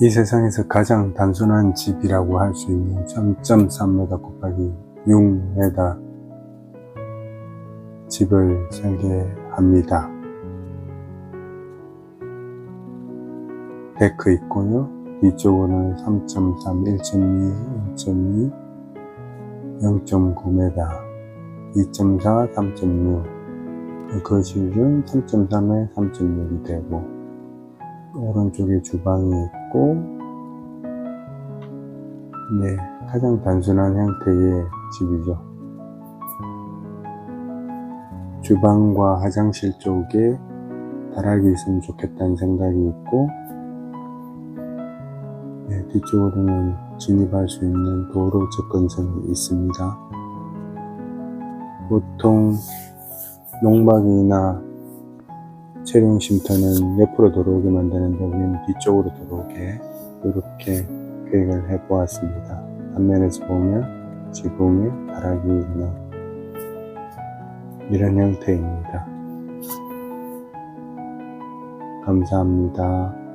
이 세상에서 가장 단순한 집이라고 할 수 있는 3.3m 곱하기 6m 집을 설계합니다. 데크 있고요. 뒤쪽으로는 3.3, 1.2, 1.2, 0.9m, 2.4, 3.6. 거실은 3.3에 3.6이 되고, 오른쪽에 주방이 있고, 네, 가장 단순한 형태의 집이죠. 주방과 화장실 쪽에 다락이 있으면 좋겠다는 생각이 있고, 네, 뒤쪽으로는 진입할 수 있는 도로 접근성이 있습니다. 보통 농막이나 채용 쉼터는 옆으로 들어오게 만드는데 우리는 뒤쪽으로 들어오게 이렇게 계획을 해보았습니다. 앞면에서 보면 지붕에 다락이 있는 이런 형태입니다. 감사합니다.